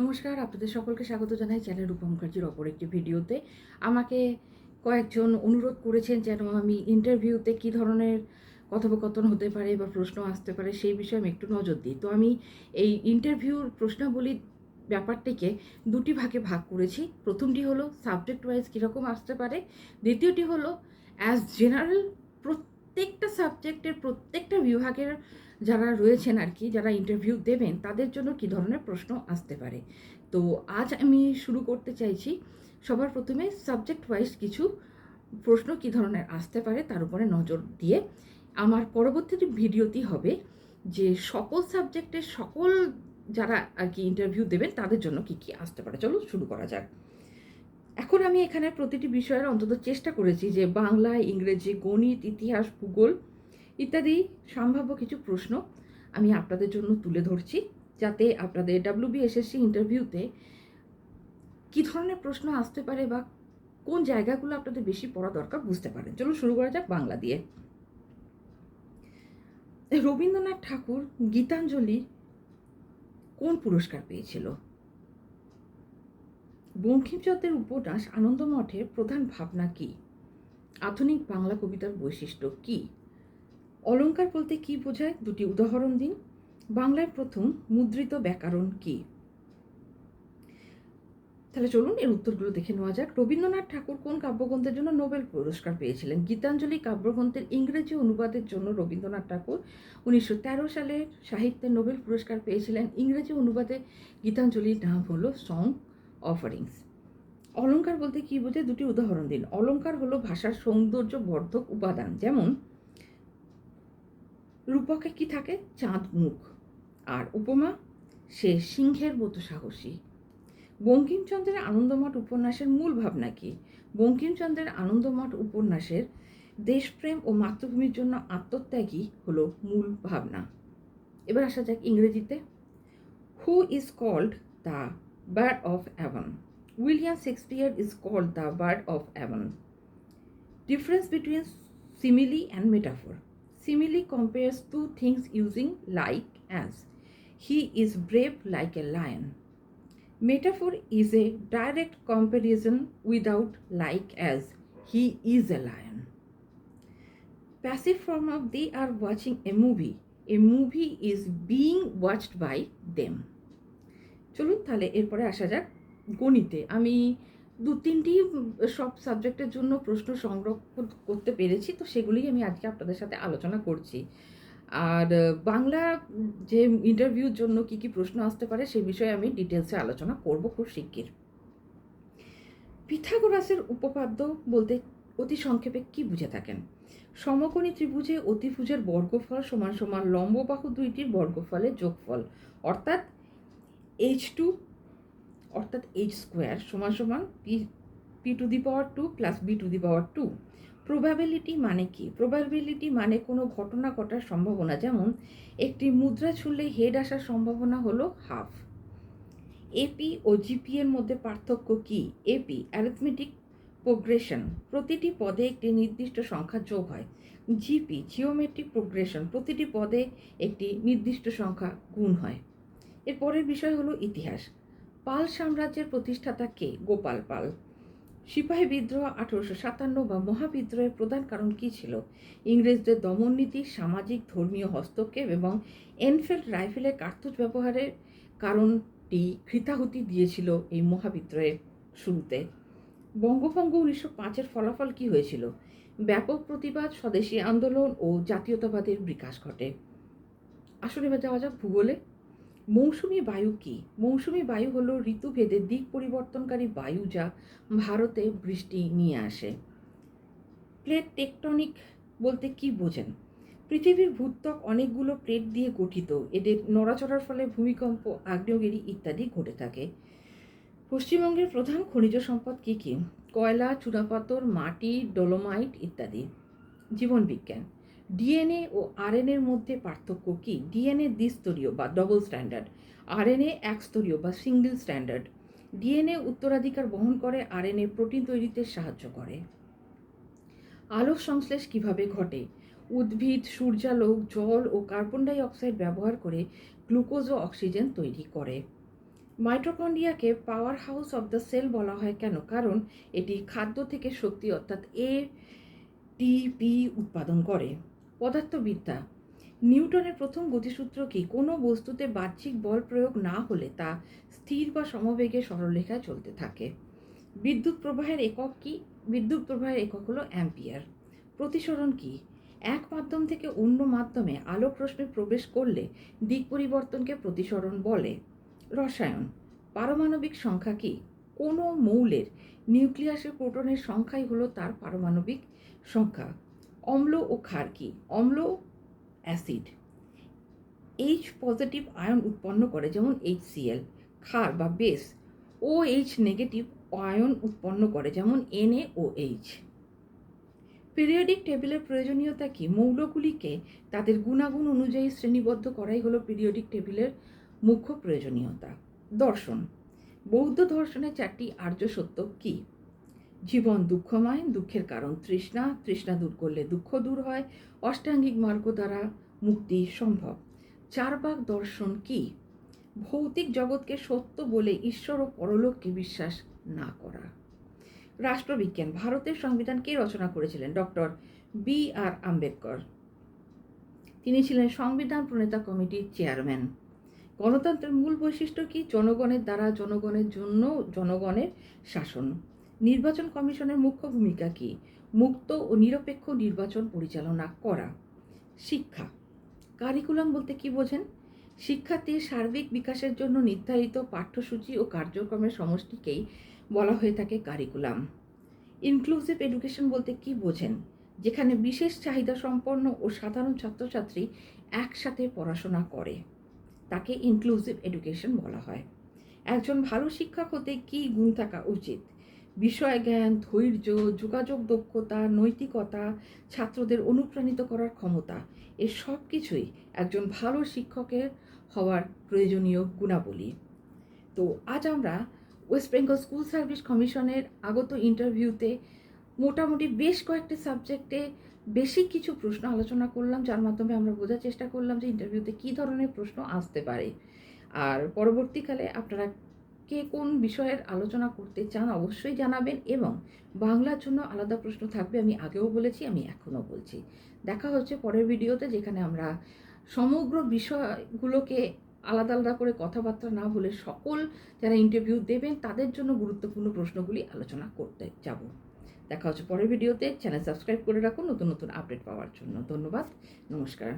নমস্কার, আপনাদের সকলকে স্বাগত জানাই চ্যানেল রূপা মুখার্জির অপর একটি ভিডিওতে। আমাকে কয়েকজন অনুরোধ করেছেন যেন আমি ইন্টারভিউতে কী ধরনের কথোপকথন হতে পারে বা প্রশ্ন আসতে পারে সেই বিষয়ে আমি একটু নজর দিই। তো আমি এই ইন্টারভিউর প্রশ্নাবলীর ব্যাপারটিকে দুটি ভাগে ভাগ করেছি। প্রথমটি হলো সাবজেক্ট ওয়াইজ কীরকম আসতে পারে? দ্বিতীয়টি হলো অ্যাজ জেনারেল প্রত্যেকটা সাবজেক্টের প্রত্যেকটা বিভাগের যারা রয়েছেন আর কি, যারা ইন্টারভিউ দেবেন, তাদের জন্য কী ধরনের প্রশ্ন আসতে পারে? তো আজ আমি শুরু করতে চাইছি। সবার প্রথমে সাবজেক্ট ওয়াইজ কিছু প্রশ্ন কী ধরনের আসতে পারে তার উপরে নজর দিয়ে। আমার পরবর্তী ভিডিওটি হবে যে সকল সাবজেক্টের সকল যারা আর কি ইন্টারভিউ দেবেন, তাদের জন্য কি কি আসতে পারে? চলো শুরু করা যাক। এখন আমি এখানে প্রতিটি বিষয়ের অন্তত চেষ্টা করেছি যে বাংলা, ইংরেজি, গণিত, ইতিহাস, ভূগোল ইত্যাদি সম্ভাব্য কিছু প্রশ্ন আমি আপনাদের জন্য তুলে ধরছি, যাতে আপনাদের ডাব্লিউবিএসএসসি ইন্টারভিউতে কী ধরনের প্রশ্ন আসতে পারে বা কোন জায়গাগুলো আপনাদের বেশি পড়া দরকার বুঝতে পারেন। চলো শুরু করা যাক বাংলা দিয়ে। রবীন্দ্রনাথ ঠাকুর গীতাঞ্জলি কোন পুরস্কার পেয়েছিল? বঙ্কিমচন্দ্রের উপন্যাস আনন্দমঠের প্রধান ভাবনা কি? আধুনিক বাংলা কবিতার বৈশিষ্ট্য কি? অলঙ্কার বলতে কি বোঝায়? দুটি উদাহরণ দিন। বাংলায় প্রথম, মুদ্রিত ব্যাকরণ কি? তাহলে চলুন এর উত্তরগুলো দেখে নেওয়া যাক। রবীন্দ্রনাথ ঠাকুর কোন কাব্যগ্রন্থের জন্য নোবেল পুরস্কার পেয়েছিলেন? গীতাঞ্জলি কাব্যগ্রন্থের ইংরেজি অনুবাদের জন্য রবীন্দ্রনাথ ঠাকুর উনিশশো তেরো সালে সাহিত্যে নোবেল পুরস্কার পেয়েছিলেন। ইংরেজি অনুবাদে গীতাঞ্জলির নাম হলো সং অফারিংস অলঙ্কার বলতে কি বোঝে দুটি উদাহরণ দিন। অলঙ্কার হলো ভাষার সৌন্দর্য বর্ধক উপাদান। যেমন রূপকে কি থাকে? চাঁদ মুখ। আর উপমা? সে সিংহের মতো সাহসী। বঙ্কিমচন্দ্রের আনন্দমঠ উপন্যাসের মূল ভাবনা কি? বঙ্কিমচন্দ্রের আনন্দমঠ উপন্যাসের দেশপ্রেম ও মাতৃভূমির জন্য আত্মত্যাগী হলো মূল ভাবনা। এবার আসা যাক ইংরেজিতে। Who is called the bird of Avon William Shakespeare is called the bird of Avon difference between simile and metaphor Simile compares two things using like as. He is brave like a lion. Metaphor is a direct comparison without like as. He is a lion. Passive form of they are watching a movie. A movie is being watched by them. চলুন তাহলে এরপরে আসা যাক গণিতে আমি দু তিনটি সব সাবজেক্টের জন্য প্রশ্ন সংগ্রহ করতে পেরেছি, তো সেগুলিই আমি আজকে আপনাদের সাথে আলোচনা করছি। আর বাংলা যে ইন্টারভিউর জন্য কি কি প্রশ্ন আসতে পারে সেই বিষয়ে আমি ডিটেলসে আলোচনা করব খুব শিগগির। পিথাগোরাসের উপপাদ্য বলতে অতি সংক্ষেপে কি বুঝে থাকেন? সমকোণী ত্রিভুজে অতিভুজের বর্গফল সমান সমান লম্ববাহু দুইটির বর্গফলের যোগফল। অর্থাৎ এইচ টু অর্থাৎ এইচ স্কোয়ার সমান সমান P P two the power two plus B two the power two probability মানে কি? প্রবাবিলিটি মানে কোনো ঘটনা ঘটার সম্ভাবনা। যেমন, একটি মুদ্রা ছুঁড়লে হেড আসার সম্ভাবনা হলো হাফ এপি ও জিপি এর মধ্যে পার্থক্য কি? এপি অ্যারিথমেটিক প্রোগ্রেশন প্রতিটি পদে একটি নির্দিষ্ট সংখ্যা যোগ হয়। জিপি জিওমেট্রিক প্রোগ্রেশন প্রতিটি পদে একটি নির্দিষ্ট সংখ্যা গুণ হয়। এর পরের বিষয় হলো ইতিহাস। পাল সাম্রাজ্যের প্রতিষ্ঠাতা কে? গোপাল পাল। সিপাহী বিদ্রোহ আঠারোশো সাতান্ন বা মহাবিদ্রোহের প্রধান কারণ কী ছিল? ইংরেজদের দমননীতি সামাজিক, ধর্মীয় হস্তক্ষেপ এবং এনফিল্ড রাইফেলের কার্তুজ ব্যবহারের কারণটি কৃতাহুতি দিয়েছিল এই মহাবিদ্রোহের শুরুতে। বঙ্গভঙ্গ উনিশশো পাঁচের ফলাফল কী হয়েছিল? ব্যাপক প্রতিবাদ, স্বদেশী আন্দোলন ও জাতীয়তাবাদের বিকাশ ঘটে। আসলে যাওয়া যাক ভূগোলে। মৌসুমি বায়ু কি? মৌসুমি বায়ু হলো ঋতুভেদে দিক পরিবর্তনকারী বায়ু যা ভারতে বৃষ্টি নিয়ে আসে। প্লেট টেকটনিক বলতে কি বোঝেন? পৃথিবীর ভূত্বক অনেকগুলো প্লেট দিয়ে গঠিত। এদের নড়াচড়ার ফলে ভূমিকম্প, আগ্নেয়গিরি ইত্যাদি ঘটে থাকে। পশ্চিমবঙ্গের প্রধান খনিজ সম্পদ কী কী? কয়লা, চুনাপাথর, মাটি, ডোলোমাইট ইত্যাদি। জীবনবিজ্ঞান ডিএনএ ও আরএনএর মধ্যে পার্থক্য কী? ডিএনএ দ্বিস্তরীয় বা ডবল স্ট্যান্ডার্ড। আরএনএ একস্তরীয় বা সিঙ্গেল স্ট্যান্ডার্ড। ডিএনএ উত্তরাধিকার বহন করে, আরএনএ প্রোটিন তৈরিতে সাহায্য করে। আলোক সংশ্লেষ কীভাবে ঘটে? উদ্ভিদ, সূর্যালোক, জল ও কার্বন ডাই অক্সাইড ব্যবহার করে গ্লুকোজ ও অক্সিজেন তৈরি করে। মাইটোকন্ড্রিয়াকে power house of the cell বলা হয় কেন? কারণ এটি খাদ্য থেকে শক্তি অর্থাৎ এ টিপি উৎপাদন করে। পদার্থবিদ্যা। নিউটনের প্রথম গতিসূত্র কি? কোনো বস্তুতে বাহ্যিক বল প্রয়োগ না হলে তা স্থির বা সমবেগে সরলরেখায় চলতে থাকে। বিদ্যুৎ প্রবাহের একক কি? বিদ্যুৎ প্রবাহের একক হলো অ্যাম্পিয়ার। প্রতিসরণ কি? এক মাধ্যম থেকে অন্য মাধ্যমে আলোক রশ্মি প্রবেশ করলে দিক পরিবর্তনকে প্রতিসরণ বলে। রসায়ন, পারমাণবিক সংখ্যা কি? কোনো মৌলের নিউক্লিয়াসের প্রোটনের সংখ্যাই হলো তার পারমাণবিক সংখ্যা। অম্ল ও ক্ষার কি? অম্ল, অ্যাসিড। এইচ পজিটিভ আয়ন উৎপন্ন করে যেমন এইচ সিএল ক্ষার বা base O H negative ion উৎপন্ন করে যেমন এনএ ও এইচ পিরিয়ডিক টেবিলের প্রয়োজনীয়তা কি? মৌলগুলিকে তাদের গুণাগুণ অনুযায়ী শ্রেণীবদ্ধ করাই হলো পিরিয়ডিক টেবিলের মুখ্য প্রয়োজনীয়তা। দর্শন। বৌদ্ধ দর্শনের চারটি আর্য সত্য কি? জীবন দুঃখময়, দুঃখের কারণ তৃষ্ণা তৃষ্ণা দূর করলে দুঃখ দূর হয়, অষ্টাঙ্গিক মার্গ দ্বারা মুক্তি সম্ভব। চারবাক দর্শন কি? ভৌতিক জগৎকে সত্য বলে ঈশ্বর ও পরলোককে বিশ্বাস না করা। রাষ্ট্রবিজ্ঞান, ভারতের সংবিধান কে রচনা করেছিলেন? Doctor B R Ambedkar. তিনি ছিলেন সংবিধান প্রণেতা কমিটির চেয়ারম্যান। গণতন্ত্রের মূল বৈশিষ্ট্য কি? জনগণের দ্বারা জনগণের জন্য জনগণের শাসন। নির্বাচন কমিশনের মুখ্য ভূমিকা কি? মুক্ত ও নিরপেক্ষ নির্বাচন পরিচালনা করা। শিক্ষা। কারিকুলাম বলতে কি বোঝেন? শিক্ষার্থীর সার্বিক বিকাশের জন্য নির্ধারিত পাঠ্যসূচি ও কার্যক্রমের সমষ্টিকেই বলা হয়ে থাকে কারিকুলাম ইনক্লুসিভ এডুকেশন বলতে কি বোঝেন? যেখানে বিশেষ চাহিদা সম্পন্ন ও সাধারণ ছাত্রছাত্রী একসাথে পড়াশোনা করে। তাকে ইনক্লুসিভ এডুকেশন বলা হয়। একজন ভালো শিক্ষক হতে কী গুণ থাকা উচিত? বিষয় জ্ঞান ধৈর্য, যোগাযোগ দক্ষতা, নৈতিকতা, ছাত্রদের অনুপ্রাণিত করার ক্ষমতা, এ সব কিছুই একজন ভালো শিক্ষকের হওয়ার প্রয়োজনীয় গুণাবলী। তো আজ আমরা ওয়েস্ট বেঙ্গল স্কুল সার্ভিস কমিশনের আগত ইন্টারভিউতে মোটামুটি বেশ কয়েকটি সাবজেক্টে বেশি কিছু প্রশ্ন আলোচনা করলাম, যার মাধ্যমে আমরা বোঝার চেষ্টা করলাম যে ইন্টারভিউতে কী ধরনের প্রশ্ন আসতে পারে। আর পরবর্তীকালে আপনারা কে কোন বিষয়ের আলোচনা করতে চান অবশ্যই জানাবেন এবং বাংলার জন্য আলাদা প্রশ্ন থাকবে আমি আগেও বলেছি, আমি এখনও বলছি। দেখা হচ্ছে পরের ভিডিওতে যেখানে আমরা সমগ্র বিষয়গুলোকে আলাদা আলাদা করে কথাবার্তা না বলে সকল যারা ইন্টারভিউ দেবেন তাদের জন্য গুরুত্বপূর্ণ প্রশ্নগুলি আলোচনা করতে যাব। দেখা হচ্ছে পরের ভিডিওতে চ্যানেল সাবস্ক্রাইব করে রাখুন, নতুন নতুন আপডেট পাওয়ার জন্য। ধন্যবাদ, নমস্কার।